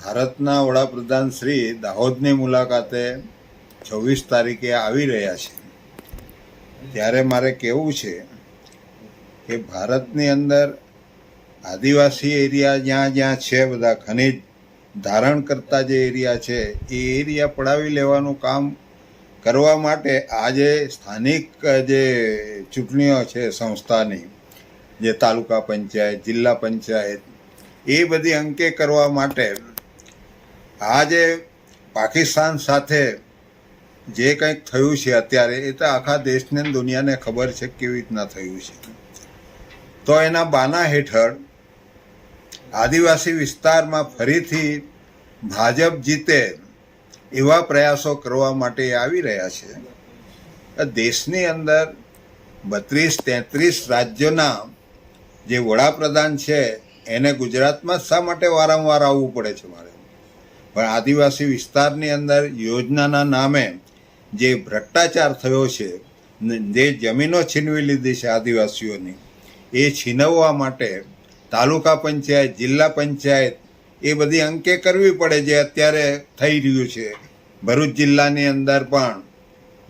ભારતના વડાપ્રધાન શ્રી દાહોદની મુલાકાતે છવ્વીસ તારીખે આવી રહ્યા છે. ત્યારે મારે કહેવું છે કે ભારતની અંદર આદિવાસી એરિયા જ્યાં જ્યાં છે, બધા ખનિજ ધારણ કરતા જે એરિયા છે, એ એરિયા પડાવી લેવાનું કામ કરવા માટે આજે સ્થાનિક જે ચૂંટણીઓ છે સંસ્થાની, જે તાલુકા પંચાયત, જિલ્લા પંચાયત, એ બધી અંકે કરવા માટે આજે પાકિસ્તાન સાથે જે કંઈક થયું છે અત્યારે, એ તો આખા દેશને દુનિયાને ખબર છે કેવી રીતના થયું છે. તો એના બાના હેઠળ આદિવાસી વિસ્તારમાં ફરીથી ભાજપ જીતે એવા પ્રયાસો કરવા માટે આવી રહ્યા છે. દેશની અંદર બત્રીસ તેત્રીસ રાજ્યોના જે વડાપ્રધાન છે, એને ગુજરાતમાં શા માટે વારંવાર આવવું પડે છે મારે? પણ આદિવાસી વિસ્તારની અંદર યોજનાના નામે જે ભ્રષ્ટાચાર થયો છે જે જમીનો છીનવી લીધી છે આદિવાસીઓની, એ છીનવવા માટે તાલુકા પંચાયત, જિલ્લા પંચાયત એ બધી અંકે કરવી પડે જે અત્યારે થઈ રહ્યું છે. ભરૂચ જિલ્લાની અંદર પણ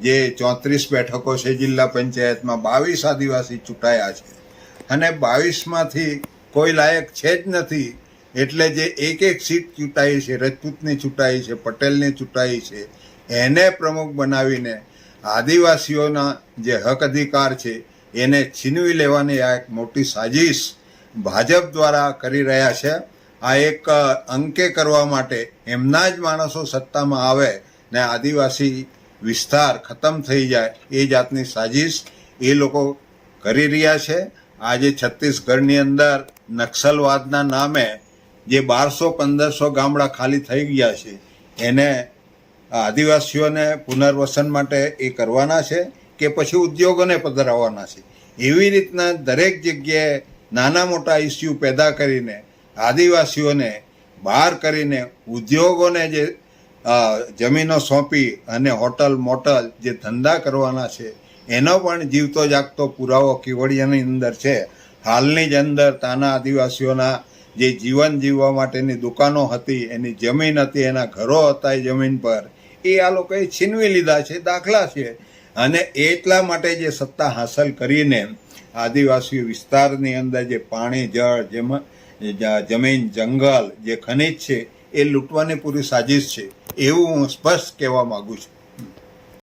જે ચોત્રીસ બેઠકો છે જિલ્લા પંચાયતમાં બાવીસ આદિવાસી ચૂંટાયા છે. અને બાવીસમાંથી કોઈ લાયક છે જ નથી. એટલે જે એક એક સીટ ચૂંટાઈ છે, રજપૂતની ચૂંટાઈ છે, પટેલની ચૂંટાઈ છે, એને પ્રમુખ બનાવીને આદિવાસીઓના જે હક અધિકાર છે, એને છીનવી લેવાની આ એક મોટી સાજિશ ભાજપ દ્વારા કરી રહ્યા છે. આ એક અંકે કરવા માટે એમના જ માણસો સત્તામાં આવે ને આદિવાસી વિસ્તાર ખતમ થઈ જાય એ જાતની સાજિશ એ લોકો કરી રહ્યા છે. આજે છત્તીસગઢની અંદર નક્સલવાદના નામે જે બારસો, પંદરસો ગામડા ખાલી થઈ ગયા છે, એને આદિવાસીઓને પુનર્વસન માટે એ કરવાના છે કે પછી ઉદ્યોગોને પધરાવવાના છે? એવી રીતના દરેક જગ્યાએ નાના મોટા ઇસ્યુ પેદા કરીને આદિવાસીઓને બહાર કરીને ઉદ્યોગોને જે જમીનો સોંપી અને હોટલ મોટલ જે ધંધા કરવાના છે, એનો પણ જીવતો જાગતો પુરાવો કેવડિયાની અંદર છે. હાલની જ અંદર તાના આદિવાસીઓના જે જીવન જીવવા માટેની દુકાનો હતી, એની જમીન હતી, એના ઘરો હતા એ જમીન પર, એ આ લોકોએ છીનવી લીધા છે, દાખલા છે. અને એટલા માટે જે સત્તા હાંસલ કરીને આદિવાસી વિસ્તારની અંદર જે પાણી, જળ, જેમાં જમીન, જંગલ, જે ખનિજ છે, એ લૂંટવાની પૂરી સાજિશ છે. એવું હું સ્પષ્ટ કહેવા માગું છું.